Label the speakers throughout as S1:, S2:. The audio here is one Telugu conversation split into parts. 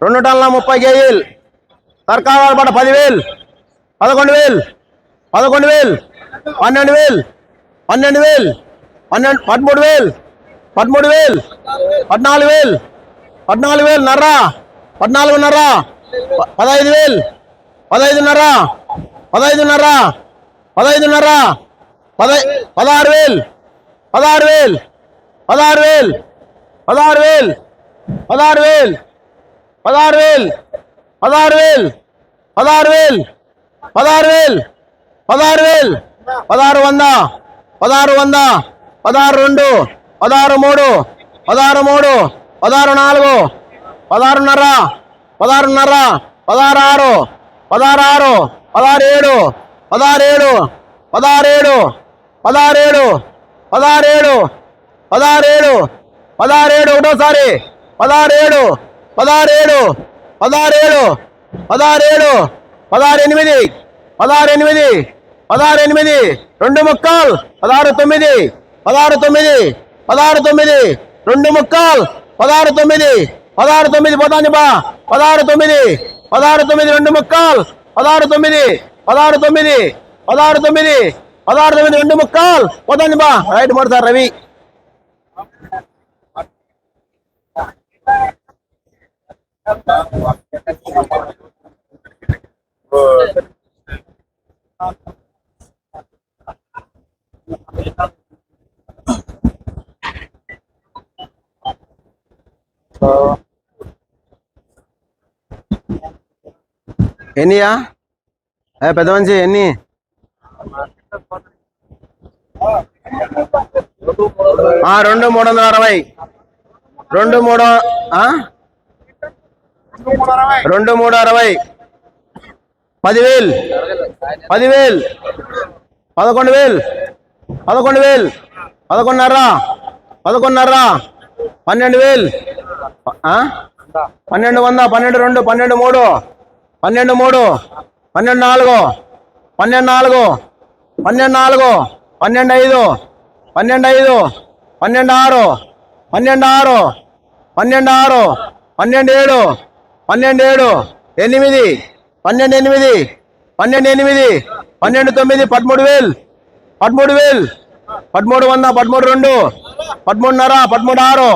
S1: రెండు టన్నుల ముప్పై కేజీలు సర్కారు పడ పదివేలు పదకొండు వేలు పదకొండు వేలు పన్నెండు వేలు పన్నెండు వేలు పన్నెండు పదమూడు వేలు పదమూడు వేలు పద్నాలుగు వేలు పద్నాలుగు వేలు నర్రా పద్నాలుగున్నర ప- పదహైదు వేలు పదహైదున్నర పదహైదున్నర పదహైదున్నర పద పదహారు వేలు పదహారు వేలు పదహారు వేలు పదహారు వేలు పదహారు వేలు పదహారు వేలు పదహారు వేలు పదహారు వేలు పదహారు వేలు పదహారు వేలు పదహారు వంద పదహారు వంద పదహారు రెండు పదహారు మూడు పదహారు మూడు పదహారు నాలుగు పదహారున్నర పదహారున్నర పదహారు ఆరు పదహారు ఆరు పదహారు ఏడు పదహారు ఏడు పదహారు ఏడు పదహారు ఏడు పదహారు ఏడు పదహారు ఏడు పదహారు ఏడు ఒకటోసారి పదహారు ఏడు పదహారేడు ఏడు పదహారేడు ఏడు పదహారు ఏడు ఎనిమిది పదహారు ఎనిమిది పదహారు ఎనిమిది రెండు ముక్కలు పదహారు తొమ్మిది పదహారు తొమ్మిది పదహారు తొమ్మిది రెండు ముక్కలు పదహారు తొమ్మిది పదహారు తొమ్మిది పోతాంది బా పదహారు తొమ్మిది పదహారు తొమ్మిది రెండు ముక్కలు పదహారు తొమ్మిది పదహారు తొమ్మిది పదహారు తొమ్మిది పదహారు తొమ్మిది రెండు ముక్కలు పోతాంది బా రైట్ పడతారు రవి ఎన్నియా ఏ పెద్ద మనిషి ఎన్ని ఆ, రెండు మూడు వందల అరవై రెండు మూడు ఆ? రెండు మూడు అరవై. పదివేలు. పదివేలు. పదకొండు వేలు. పదకొండు వేలు. పదకొండున్నర. పదకొండున్నర. పన్నెండు వేలు. పన్నెండు వంద పన్నెండు రెండు పన్నెండు మూడు పన్నెండు మూడు పన్నెండు నాలుగు పన్నెండు నాలుగు పన్నెండు నాలుగు పన్నెండు ఐదు పన్నెండు ఐదు పన్నెండు ఆరు పన్నెండు ఆరు పన్నెండు ఆరు పన్నెండు ఏడు పన్నెండు ఏడు ఎనిమిది పన్నెండు ఎనిమిది పన్నెండు ఎనిమిది పన్నెండు తొమ్మిది పదమూడు వేలు పదమూడు వేలు పదమూడు వంద పదమూడు రెండు పదమూడున్నర పదమూడు ఆరు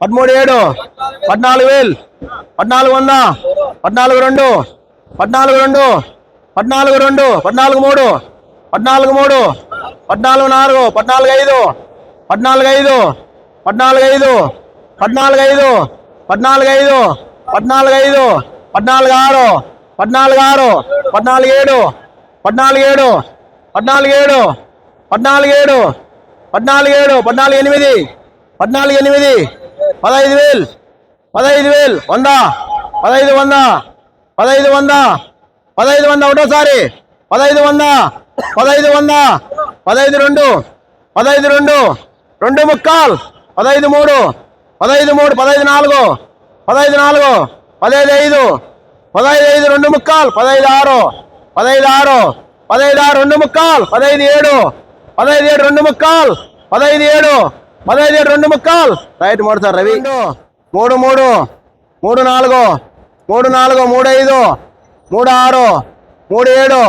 S1: పదమూడు ఏడు పద్నాలుగు వేలు పద్నాలుగు వంద పద్నాలుగు రెండు పద్నాలుగు రెండు పద్నాలుగు రెండు పద్నాలుగు మూడు పద్నాలుగు మూడు పద్నాలుగు నాలుగు పద్నాలుగు ఐదు పద్నాలుగు ఐదు పద్నాలుగు ఐదు పద్నాలుగు ఐదు పద్నాలుగు ఐదు పద్నాలుగు ఐదు పద్నాలుగు ఆరు పద్నాలుగు ఆరు పద్నాలుగు ఏడు పద్నాలుగు ఏడు పద్నాలుగు ఏడు పద్నాలుగు ఏడు పద్నాలుగు ఏడు పద్నాలుగు ఎనిమిది పద్నాలుగు ఎనిమిది పదహైదు వేలు పదహైదు వేలు వంద పదహైదు వంద పదహైదు వంద పదహైదు వంద ఒకటోసారి పదహైదు వంద పదహైదు వంద పదహైదు రెండు పదహైదు రెండు రెండు ముక్కాలు పదహైదు మూడు పదహైదు మూడు పదహైదు నాలుగు పదహైదు నాలుగు పదహైదు ఐదు పదహైదు ఐదు రెండు ముక్కాలు పదహైదు ఆరు పదహైదు ఆరు పదహైదు ఆరు రెండు ముక్కాలు పదహైదు ఏడు పదహైదు ఏడు రెండు ముక్కాలు పదహైదు ఏడు పదహైదు ఏడు రెండు ముక్కాలు. రైట్ మూడుతారు రవి. మూడు మూడు మూడు నాలుగు మూడు నాలుగు మూడు ఐదు మూడు ఆరు మూడు ఏడు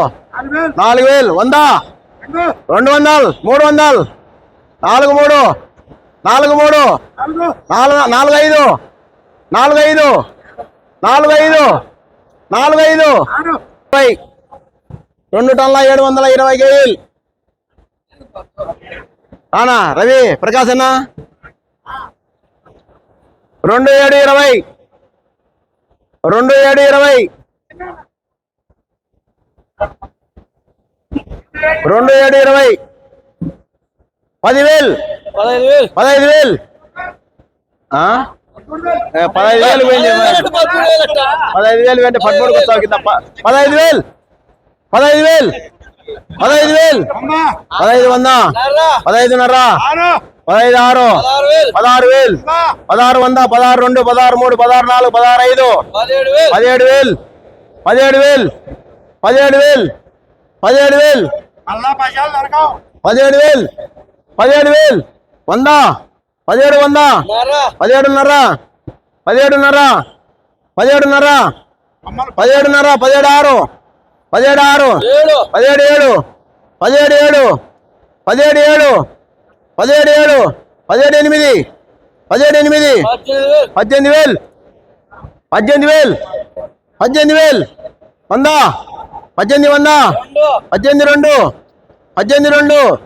S1: నాలుగు వేలు వంద రెండు వందలు మూడు వందలు నాలుగు మూడు నాలుగు మూడు నాలుగు నాలుగు ఐదు నాలుగు ఐదు నాలుగు ఐదు నాలుగు ఐదు ఇరవై రెండు టన్నుల ఏడు వందల ఇరవై కేజీలు. రానా రవి ప్రకాశ్ అన్న. రెండు ఏడు ఇరవై. రెండు ఏడు ఇరవై. రెండు ఏడు ఇరవై. పదివేలు.
S2: పదహైదు వేలు.
S1: పదహైదు వేలు. పదహైదు వేలు పదహైదు వేలు వెంట పదమూడుకి వస్తావు కింద. పదహైదు వేలు. పదహైదు వేలు. పదహైదు వేలు. పదహైదు వంద. పదహైదున్నర పదహైదు ఆరు.
S2: పదహారు వేలు.
S1: పదహారు వంద పదహారు రెండు పదహారు మూడు పదహారు నాలుగు పదహారు ఐదు.
S2: పదిహేడు వేలు.
S1: పదిహేడు వేలు. పదిహేడు వేలు. పదిహేడు వేలు. పదిహేడు వేలు. పదిహేడు వేలు. పదిహేడు వేలు. వంద. పదిహేడు వంద. పదిహేడున్నర. పదిహేడున్నర. పదిహేడున్నర. పదిహేడున్నర పదిహేడు ఆరు పదిహేడు ఆరు పదిహేడు ఏడు. పదిహేడు ఏడు. పదిహేడు ఏడు. పదిహేడు ఏడు. పదిహేడు ఎనిమిది. పదిహేడు ఎనిమిది.
S2: పద్దెనిమిది వేలు.
S1: పద్దెనిమిది వేలు. పద్దెనిమిది వేలు. వంద. పద్దెనిమిది వంద. పద్దెనిమిది రెండు. పద్దెనిమిది రెండు.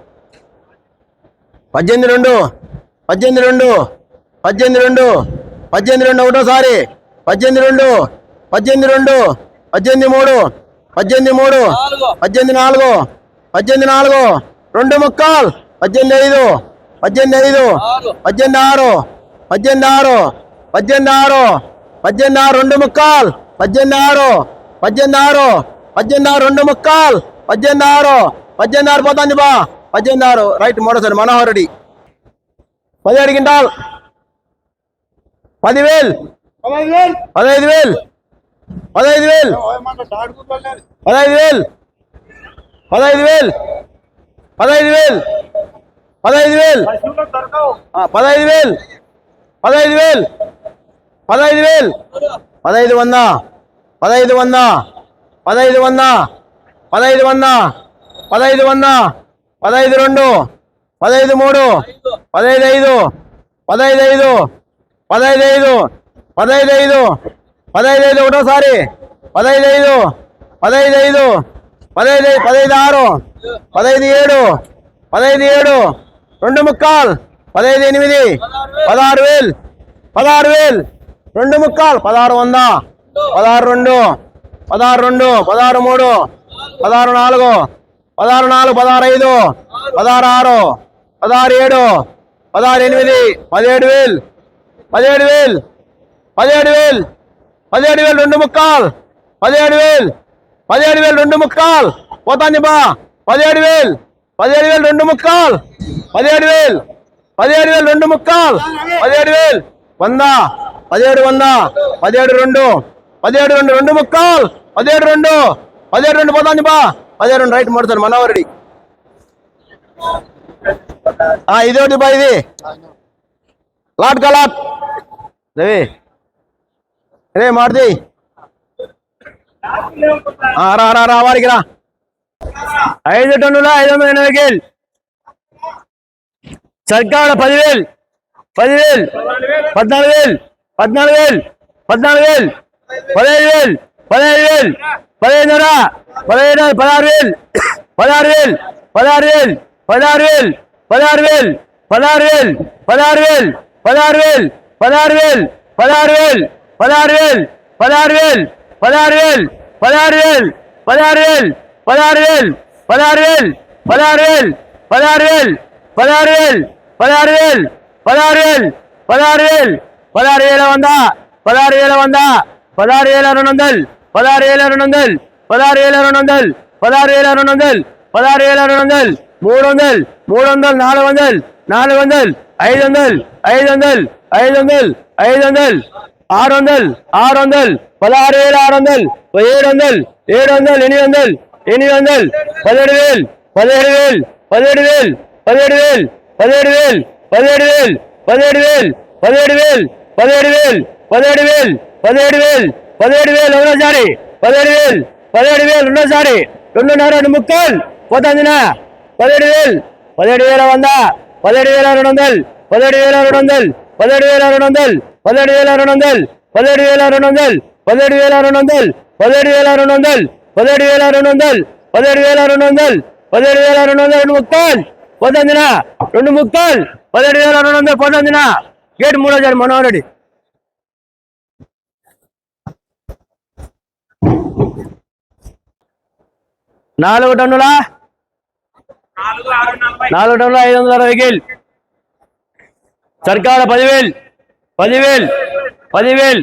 S1: పద్దెనిమిది రెండు. పద్దెనిమిది రెండు పద్దెనిమిది రెండు పద్దెనిమిది రెండు ఒకటోసారి పద్దెనిమిది రెండు పద్దెనిమిది రెండు పద్దెనిమిది మూడు పద్దెనిమిది మూడు పద్దెనిమిది నాలుగు పద్దెనిమిది నాలుగు రెండు ముక్కాలు పద్దెనిమిది ఐదు పద్దెనిమిది ఐదు పద్దెనిమిది ఆరు పద్దెనిమిది ఆరు పద్దెనిమిది ఆరు పద్దెనిమిది ఆరు రెండు ముక్కాలు పద్దెనిమిది ఆరు పద్దెనిమిది ఆరు పద్దెనిమిది ఆరు రెండు ముక్కాలు పద్దెనిమిది ఆరు పద్దెనిమిది ఆరు పోతుంది బా పద్దెనిమిది ఆరు రైట్ మూడోసారి మనోహర్ రెడ్డి పదిహేడు క్వింటాల్ పదివేలు పదహైదు వేలు పదహైదు వేలు పదహైదు వేలు పదహైదు వేలు పదహైదు వేలు పదహైదు వేలు పదహైదు వేలు పదహైదు వేలు పదహైదు వేలు పదహైదు వంద పదహైదు వంద పదహైదు వంద పదహైదు వంద పదహైదు వంద పదహైదు రెండు పదహైదు మూడు పదహైదు ఐదు పదహైదు ఐదు పదహైదు ఐదు పదహైదు ఐదు పదహైదు ఐదు ఒకటోసారి పదహైదు ఐదు పదహైదు ఐదు పదహైదు పదహైదు ఆరు పదహైదు ఏడు పదహైదు ఏడు రెండు ముక్కాలు పదహైదు ఎనిమిది పదహారు వేలు పదహారు వేలు రెండు ముక్కాలు పదహారు వంద పదహారు రెండు పదహారు రెండు పదహారు మూడు పదహారు నాలుగు పదహారు నాలుగు పదహారు ఐదు పదహారు ఆరు పదహారు ఏడు పదహారు ఎనిమిది పదిహేడు వేలు పదిహేడు వేలు పదిహేడు వేలు పదిహేడు వేలు రెండు ముక్కాలు పదిహేడు వేలు పదిహేడు వేలు రెండు ముక్కాలు. పోతాంది బా పదిహేడు వేలు పదిహేడు వేలు రెండు ముక్కాలు పదిహేడు వేలు పదిహేడు వేలు రెండు ముక్కాలు పదిహేడు వేలు వంద పదిహేడు వంద పదిహేడు రెండు పదిహేడు రెండు రెండు ముక్కాలు పదిహేడు రెండు పదిహేడు రెండు పోతాంది బా పదిహేడు రెండు రైట్ మొడతాను మనవరెడ్డి ఆ ఇది ఒకటి బా ఇది లాట్ కా లాట్ రవి రే మారుతి ఆ, రా రా రా వాడికి రా ఐదు టన్నుల ఐదు వందల ఎనభై కేల్ సర్కాడ పదివేలు పదివేలు పద్నాలుగు వేలు పద్నాలుగు వేలు పద్నాలుగు వేలు పదహైదు వేలు పదహైదు వేలు పదహైదున్నర పదహైదు పదహారు వేలు పదహారు వేలు పదహారు వేలు పదహారు వేలు పదహారు వేలు పదహారు వేలు పదహారు వేలు పదహారు వేలు పదహారు వేలు పదహారు వేలు పదహారు వేలు పదహారు వేలు పదహారు వేలు పదహారు వేలు పదహారు వేలు పదహారు వేలు పదహారు వేలు పదహారు వేలు పదహారు వేలు పదహారు వేలు పదహారు వేలు పదహారు వేలు పదహారు వేలు పదహారు వేల వంద పదహారు వేల వంద పదహారు వేల రెండు వందలు పదహారు వేల రెండు వందలు పదహారు వేల రెండు వందలు పదహారు వేల రెండు వందలు పదహారు వేల రెండు వందలు మూడు వందలు మూడు వందలు నాలుగు వందలు నాలుగు వందలు ఐదు వందలు ఐదు వందలు ఐదు వందలు ఐదు వందలు ఆరు వందలు ఆరు వందలు పదహారు వేల ఆరు వందలు ఏడు వందలు ఏడు వందలు ఎనిమిది వందలు ఎనిమిది వందలు పదిహేడు వేలు పదిహేడు వేలు పదిహేడు వేలు పదిహేడు వేలు పదిహేడు వేలు పదిహేడు వేలు పదిహేడు వేలు పదిహేడు వేలు పదిహేడు వేలు పదిహేడు వేలు పదిహేడు వేలు పదిహేడు వేలు ఒకటోసారి పదిహేడు వేలు పదిహేడు వేలు రెండోసారి రెండున్నర రెండు ముక్కలు పోతుందినా పదిహేడు వేలు పదిహేడు వేల వంద పదిహేడు వేల రెండు వందలు పదిహేడు వేల రెండు వందలు పదిహేడు వేల రెండు వందలు పదిహేడు వేల రెండు వందలు పదిహేడు వేల రెండు వందలు పదిహేడు వేల రెండు వందలు పదిహేడు వేల రెండు వందలు పదిహేడు వేల రెండు వందలు పదిహేడు వేల రెండు వందలు పదిహేడు వేల రెండు వందలు రెండు ముక్కలు పోతుందినా రెండు ముక్కలు పదిహేడు వేల రెండు వందలు పోతుందినా గేట్ మూడో జారి మనోహర్ రెడ్డి నాలుగు టన్నుల నాలుగు టన్నులు ఐదు వందల అరవై కేల్ సర్కారు పదివేలు పదివేలు పదివేలు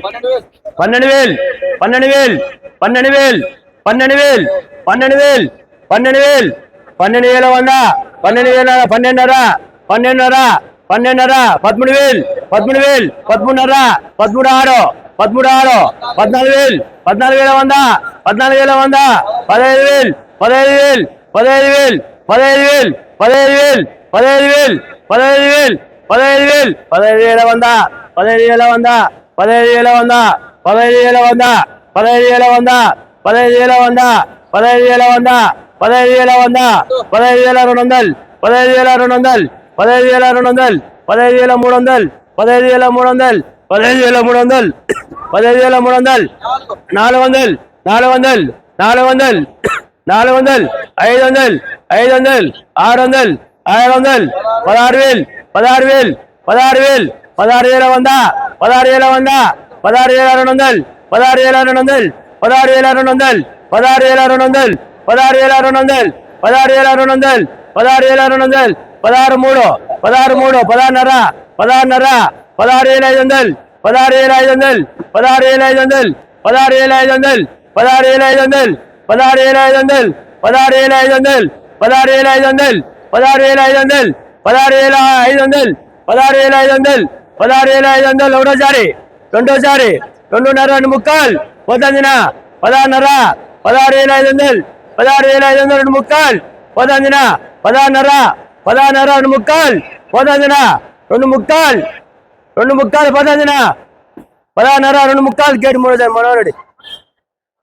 S2: పన్నెండు వేలు
S1: పన్నెండు వేలు పన్నెండు వేలు పన్నెండు వేలు పన్నెండు వేలు పన్నెండు వేలు పన్నెండు వేల వంద పన్నెండు వేల పన్నెండున్నర పన్నెండున్నర పన్నెండున్నర పదమూడు వేలు పదమూడు వేలు పదమూడున్నర పదమూడు ఆరు పదమూడు ఆరు పద్నాలుగు వేలు పద్నాలుగు వేల వంద పద్నాలుగు వేల వంద పదహైదు వేలు పదహైదు వేలు పదహైదు వేలు పదహైదు వేలు పదహైదు వేలు పదహైదు వేలు పదహైదు వేలు పదహైదు వేలు పదహైదు వేల వంద పదహైదు వేల వంద పదహైదు వేల వంద పదహైదు వేల వంద పదహైదు వేల వంద పదహైదు వేల వంద పదహైదు వేల వంద పదహైదు వేల వంద పదహైదు వేల రెండు వందలు పదహైదు వేల రెండు వందలు పదహైదు వేల రెండు వందలు పదహైదు వేల మూడు వందలు పదహైదు వేల మూడు వందలు పదహైదు వేల మూడు వందలు పదహైదు వేల మూడు వందలు నాలుగు వందలు నాలుగు వందలు నాలుగు వందలు నాలుగు వందలు ఐదు వందలు ఐదు వందలు ఆరు వందలు ఆరు వందలు పదహారు వేలు పదహారు వేలు పదహారు వేలు పదహారు వేల వంద పదహారు వేల వంద పదహారు వేల రెండు వందలు పదహారు వేల రెండు వందలు పదహారు వేల రెండు వందలు పదహారు వేల రెండు వందలు పదహారు వేల రెండు వందలు పదహారు వేల రెండు వందలు పదహారు వేల రెండు వందలు పదహారు మూడు పదహారు మూడు పదహారున్నర పదహారున్నర పదహారు వేల ఐదు వందలు పదహారు వేల ఐదు వందలు పదహారు వేల ఐదు వందలు పదహారు వేల ఐదు వందలు పదహారు వేల ఐదు వందలు పదహారు వేల ఐదు వందలు పదహారు వేల ఐదు వందలు పదహారు వేల ఐదు వందలు పదహారు వేల ఐదు వందలు పదహారు వేల ఐదు వందలు పదహారు వేల ఐదు వందలు పదహారు వేల ఐదు వందలు ఒకటోసారి రెండోసారి రెండున్నర రెండు ముక్కలు పోతందిన పదహారున్నర పదహారు వేల ఐదు వందలు పదహారు వేల ఐదు వందలు రెండు ముక్కలు పోతందిన పదహారున్నర పదహారున్నర రెండు ముక్కలు పోతందిన రెండు ముక్కలు రెండు ముక్కలు పోతందిన పదహారున్నర రెండు ముక్కలు గేటు మూడోసారి మనోరెడ్డి